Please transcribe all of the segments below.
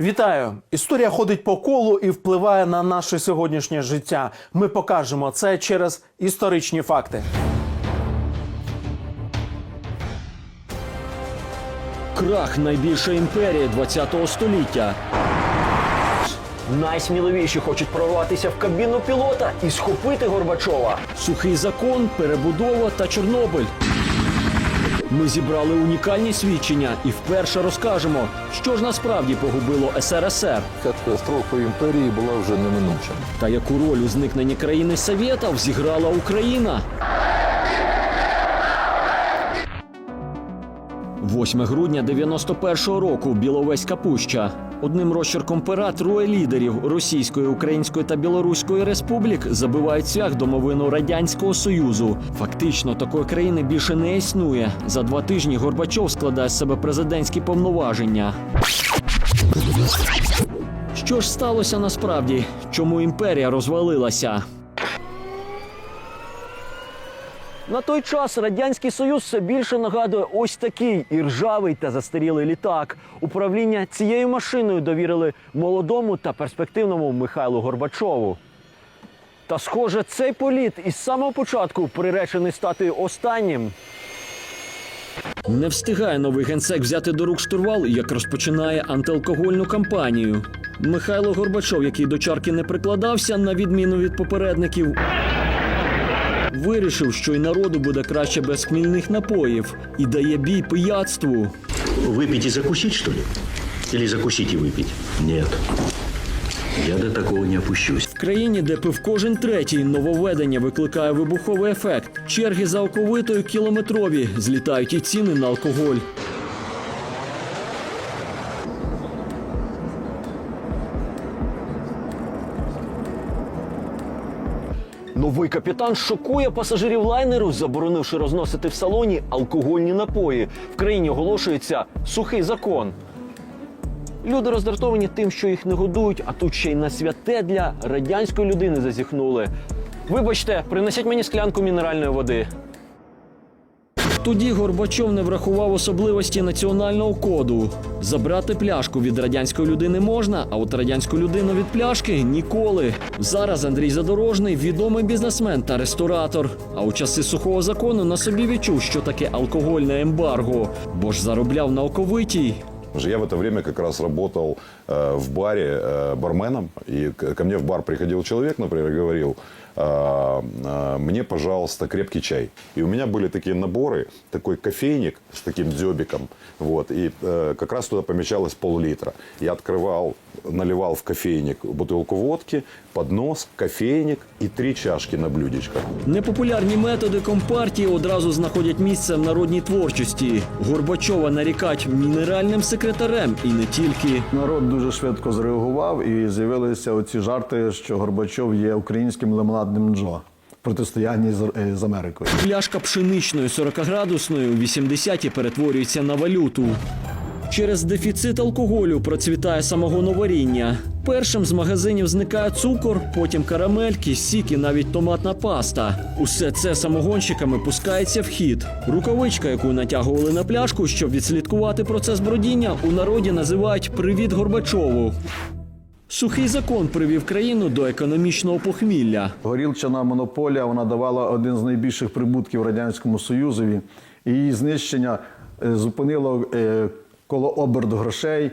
Вітаю! Історія ходить по колу і впливає на наше сьогоднішнє життя. Ми покажемо це через історичні факти. Крах найбільшої імперії ХХ століття. Найсміливіші хочуть прорватися в кабіну пілота і схопити Горбачова. Сухий закон, перебудова та Чорнобиль. Ми зібрали унікальні свідчення і вперше розкажемо, що ж насправді погубило СРСР Катастрофа імперії була вже неминуча. та яку роль у зникненні країни Совєтів зіграла Україна. 8 грудня 91-го року Біловеська пуща. Одним розчерком пера троє лідерів Російської, Української та Білоруської республік забивають цвях домовину Радянського Союзу. Фактично, такої країни більше не існує. За два тижні Горбачов складає з себе президентські повноваження. Що ж сталося насправді? Чому імперія розвалилася? На той час радянський союз все більше нагадує ось такий іржавий та застарілий літак. Управління цією машиною довірили молодому та перспективному Михайлу Горбачову. Та, схоже, цей політ із самого початку приречений стати останнім. Не встигає новий генсек взяти до рук штурвал, як розпочинає антиалкогольну кампанію. Михайло Горбачов, який до чарки не прикладався, на відміну від попередників, Вирішив, що й народу буде краще без хмільних напоїв і дає бій пияцтву. Випіть і закусіть, що ли? Или закусіть і випіть? Ні. Я до такого не опущусь. В країні, де пив кожен третій, нововведення викликає вибуховий ефект. Черги за оковитою кілометрові, злітають і ціни на алкоголь. Новий капітан шокує пасажирів лайнеру, заборонивши розносити в салоні алкогольні напої. В країні оголошується сухий закон. Люди роздратовані тим, що їх не годують, а тут ще й на святе для радянської людини зазіхнули. Вибачте, принесіть мені склянку мінеральної води. Тоді Горбачов не врахував особливості національного коду. Забрати пляшку від радянської людини можна, а от радянську людину від пляшки ніколи. Зараз Андрій Задорожний відомий бізнесмен та ресторатор. А у часи сухого закону на собі відчув, що таке алкогольне ембарго, бо ж заробляв на оковитій. Же Я в это время как раз работал э, в баре э, барменом, и к- ко мне в бар приходил человек, например, и говорил, э, э, мне, пожалуйста, крепкий чай. И у меня были такие наборы, такой кофейник с таким дзебиком, вот, и э, как раз туда помещалось пол-литра. Я открывал, наливал в кофейник бутылку водки, поднос, кофейник и три чашки на блюдечках. Непопулярні методи компартії одразу знаходять місце в народній творчості. Горбачова нарікать мінеральним секретарем і не тільки. Народ дуже швидко зреагував і з'явилися оці жарти, що Горбачов є українським лимонадним Джо протистоянні з, е, Америкою. Пляшка пшеничної 40-градусної у 80-ті перетворюється на валюту. Через дефіцит алкоголю процвітає самогоноваріння. Першим з магазинів зникає цукор, потім карамельки, сік і навіть томатна паста. Усе це самогонщиками пускається в хід. Рукавичка, яку натягували на пляшку, щоб відслідкувати процес бродіння, у народі називають Привіт Горбачову. Сухий закон привів країну до економічного похмілля. Горілчана монополія вона давала один з найбільших прибутків радянському союзові. Її знищення е, зупинило е, колооберт грошей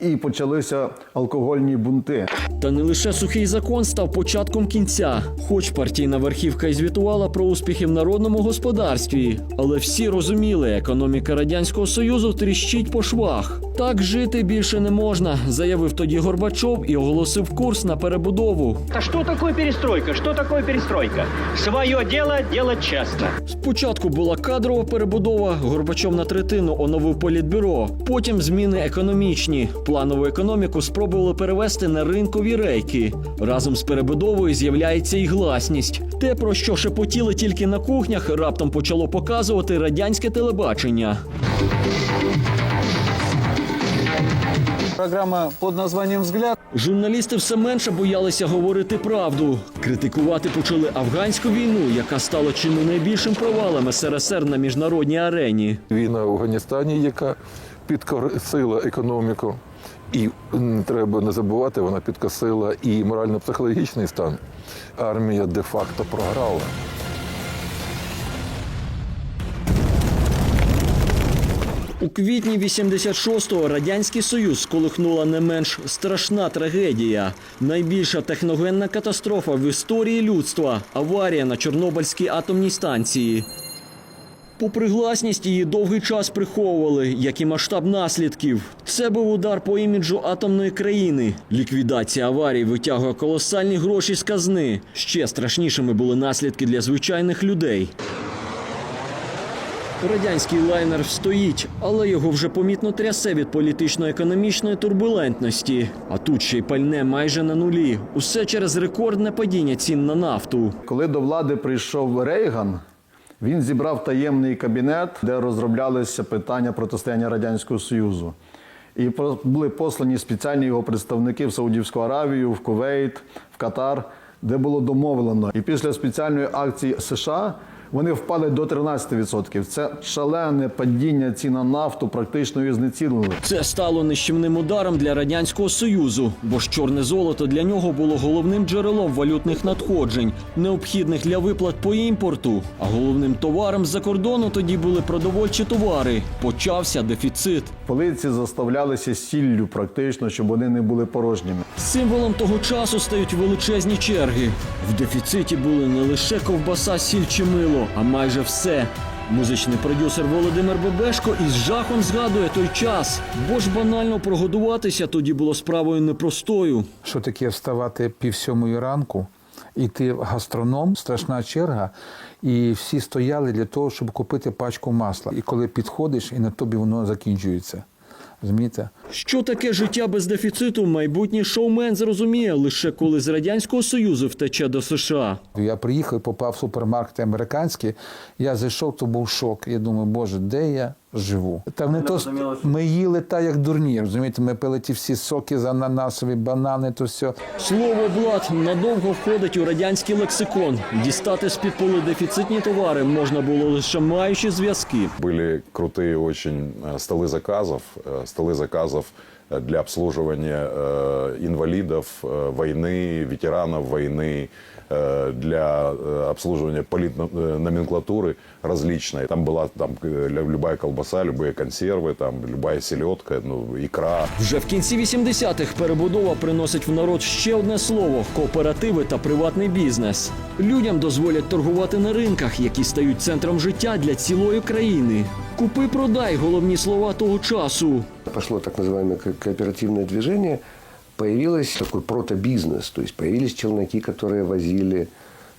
і почалися алкогольні бунти. Та не лише сухий закон став початком кінця. Хоч партійна верхівка і звітувала про успіхи в народному господарстві, але всі розуміли, економіка радянського союзу тріщить по швах. Так жити більше не можна, заявив тоді Горбачов і оголосив курс на перебудову. А что такое перестройка? Что такое перестройка? Свое дело делать честно. Спочатку була кадрова перебудова. Горбачов на третину оновив політбюро. Потім зміни економічні. Планову економіку спробували перевести на ринкові рейки. Разом з перебудовою з'являється і гласність. Те, про що шепотіли тільки на кухнях, раптом почало показувати радянське телебачення. Програма під названням Взгляд. Журналісти все менше боялися говорити правду. Критикувати почали афганську війну, яка стала чи не найбільшим провалом СРСР на міжнародній арені. Війна в Афганістані, яка підкорила економіку, І треба не забувати, вона підкосила і морально-психологічний стан. Армія де-факто програла. У квітні 86-го радянський союз сколихнула не менш страшна трагедія. Найбільша техногенна катастрофа в історії людства аварія на Чорнобильській атомній станції. Попри гласність, її довгий час приховували, як і масштаб наслідків. Це був удар по іміджу атомної країни. Ліквідація аварії витягує колосальні гроші з казни. Ще страшнішими були наслідки для звичайних людей. Радянський лайнер стоїть, але його вже помітно трясе від політично-економічної турбулентності. А тут ще й пальне майже на нулі. Усе через рекордне падіння цін на нафту. Коли до влади прийшов Рейган, він зібрав таємний кабінет, де розроблялися питання протистояння Радянського Союзу. І були послані спеціальні його представники в Саудівську Аравію, в Кувейт, в Катар, де було домовлено. І після спеціальної акції США вони впали до 13%. Це шалене падіння цін на нафту практично її знецінили. Це стало нищівним ударом для радянського союзу, бо ж чорне золото для нього було головним джерелом валютних надходжень, необхідних для виплат по імпорту. А головним товаром з-за кордону тоді були продовольчі товари. Почався дефіцит. Полиці заставлялися сіллю практично, щоб вони не були порожніми. Символом того часу стають величезні черги. В дефіциті були не лише ковбаса, сіль чи мило, а майже все. Музичний продюсер Володимир Бебешко із жахом згадує той час, бо ж банально прогодуватися тоді було справою непростою. що таке вставати пів сьомої ранку, іти в гастроном, страшна черга, і всі стояли для того, щоб купити пачку масла. І коли підходиш, і на тобі воно закінчується. Розумієте? Що таке життя без дефіциту, майбутній шоумен зрозуміє лише коли з радянського союзу втече до США. Я приїхав, і попав в супермаркети американські. Я зайшов, то був шок. Я думаю, боже, де я живу? Та не то ми їли так, як дурні. Розумієте, ми пили ті всі соки з ананасові, банани, то все. Слово блат надовго входить у радянський лексикон. Дістати з-під поли дефіцитні товари можна було лише маючи зв'язки. Были крутые очень э, столы заказов, э, столы заказов э, для обслуживания э, инвалидов э, войны, ветеранов войны, э, для э, обслуживания политноменклатуры различной. Там была там, э, лю- любая колбаса, любые консервы, там, любая селедка, ну, икра. Вже в кінці 80-х перебудова приносить в народ ще одне слово кооперативи та приватний бізнес. Людям дозволять торгувати на ринках, які стають центром життя для цілої країни. Купи продай головні слова того часу. Пошло так называемое ко- кооперативное движение, появилось такой протобизнес, то есть появились челноки, которые возили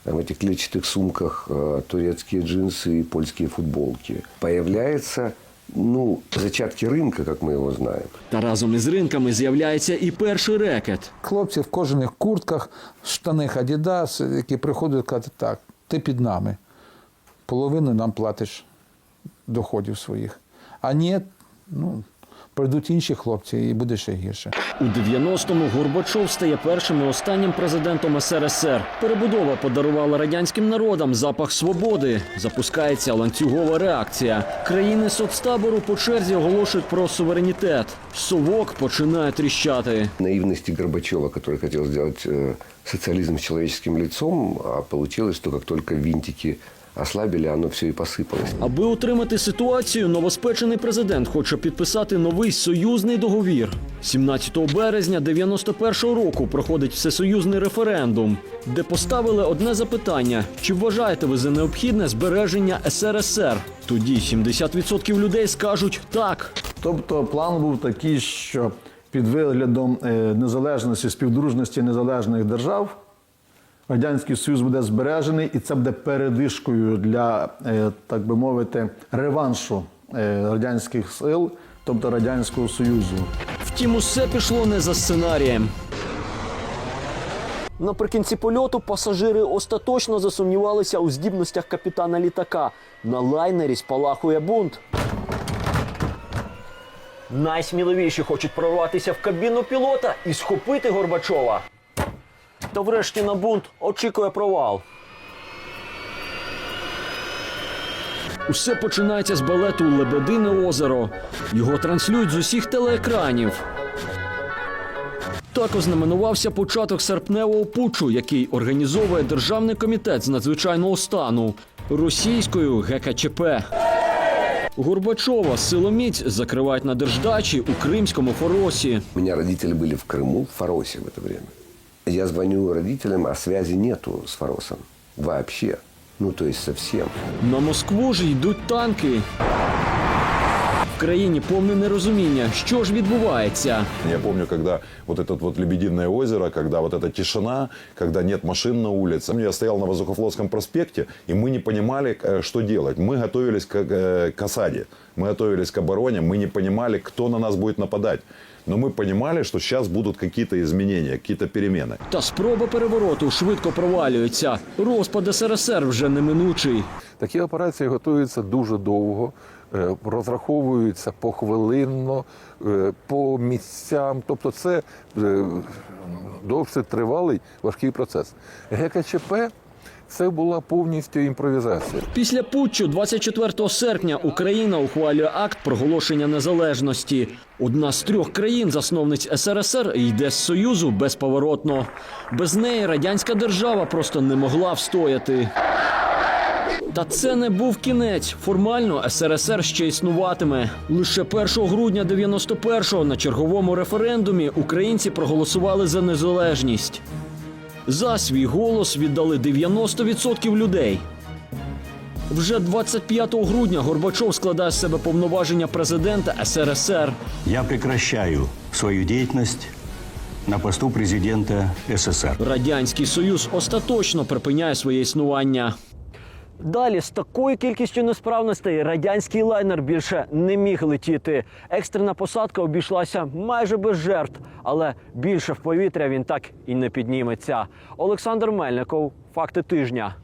там, в этих клетчатых сумках э, турецкие джинсы и польские футболки. Появляются ну, зачатки рынка, как мы его знаем. Та разом із ринками з'являється і перший рекет. Хлопці в кожаних куртках, штаних Адідас, які приходять і кажуть, так, ти під нами. Половину нам платиш доходів своїх. А ні, ну, прийдуть інші хлопці і буде ще гірше. У 90-му Горбачов стає першим і останнім президентом СРСР. Перебудова подарувала радянським народам запах свободи. Запускається ланцюгова реакція. Країни соцтабору по черзі оголошують про суверенітет. Совок починає тріщати. Наивности Горбачева, который хотел сделать э, социализм с лицом, а получилось, что как только винтики ослабили, оно все и посыпалось. Аби утримати ситуацію, новоспечений президент хоче підписати новий союзний договір. 17 березня 91-го року проходить всесоюзний референдум, де поставили одне запитання: чи вважаєте ви за необхідне збереження СРСР? Тоді 70% людей скажуть так. Тобто план був такий, що під виглядом е, незалежності, співдружності незалежних держав Радянський Союз буде збережений, і це буде передишкою для, е, так би мовити, реваншу е, радянських сил, тобто Радянського Союзу. Втім, усе пішло не за сценарієм. Наприкінці польоту пасажири остаточно засумнівалися у здібностях капітана літака. На лайнері спалахує бунт. Найсміливіші хочуть прорватися в кабіну пілота і схопити Горбачова. Та врешті на бунт очікує провал. Усе починається з балету Лебедине озеро. Його транслюють з усіх телеекранів. Так ознаменувався початок серпневого путчу, який організовує Державний комітет з надзвичайного стану російською ГКЧП. Горбачова силоміць закривають на держдачі у Кримському Форосі. У меня родители были в Крыму, в Фаросе в это время. Я звоню родителям, а связи нету с Фаросом. Вообще. Ну, то есть совсем. На Москву ж йдуть танки. В країні повне нерозуміння, що ж відбувається. Я помню, когда вот это вот Лебединое озеро, когда вот эта тишина, когда нет машин на улице. Я стоял на Воздухофлотском проспекте, и мы не понимали, э, что делать. Мы готовились к, э, к осаде, мы готовились к обороне, мы не понимали, кто на нас будет нападать. Но мы понимали, что сейчас будут какие-то изменения, какие-то перемены. Та спроба перевороту швидко провалюється. Розпад СРСР вже неминучий. Такі операції готуються дуже довго, е, розраховуються похвилинно, е, по місцям. Тобто це е, досить тривалий важкий процес. ГКЧП це була повністю імпровізація. Після путчу 24 серпня Україна ухвалює акт проголошення незалежності. Одна з трьох країн-засновниць СРСР йде з Союзу безповоротно. Без неї радянська держава просто не могла встояти. Та це не був кінець. Формально СРСР ще існуватиме. Лише 1 грудня 91-го на черговому референдумі українці проголосували за незалежність. За свій голос віддали 90% людей. Вже 25 грудня Горбачов складає з себе повноваження президента СРСР. Я прекращаю свою діяльність на посту президента СССР. Радянський Союз остаточно припиняє своє існування. Далі з такою кількістю несправностей радянський лайнер більше не міг летіти. Екстрена посадка обійшлася майже без жертв, але більше в повітря він так і не підніметься. Олександр Мельников, факти тижня.